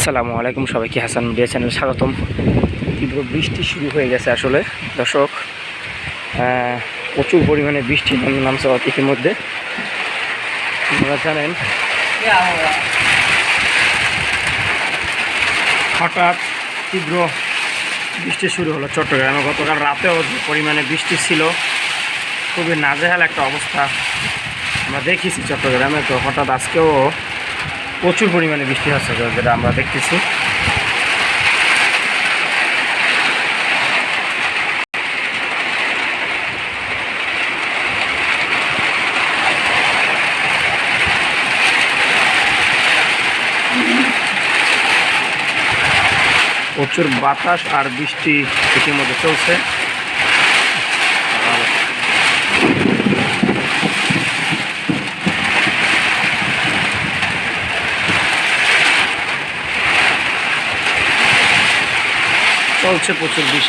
আসসালামু আলাইকুম সবাইকে হাসান মিডিয়া চ্যানেল স্বাগতম। তীব্র বৃষ্টি শুরু হয়ে গেছে আসলে। দর্শক প্রচুর পরিমাণে বৃষ্টি নাম- নামছে মধ্যে আপনারা জানেন, হঠাৎ তীব্র বৃষ্টি শুরু হলো চট্টগ্রামে। গতকাল রাতেও পরিমাণে বৃষ্টি ছিল, খুবই নাজেহাল একটা অবস্থা। আমরা দেখেছি চট্টগ্রামে তো হঠাৎ আজকেও প্রচুর পরিমাণে বৃষ্টি হচ্ছে যেটা আমরা দেখতেছি। প্রচুর বাতাস আর বৃষ্টি ইতিমধ্যে চলছে। চলছে প্রচুর বৃষ্টি।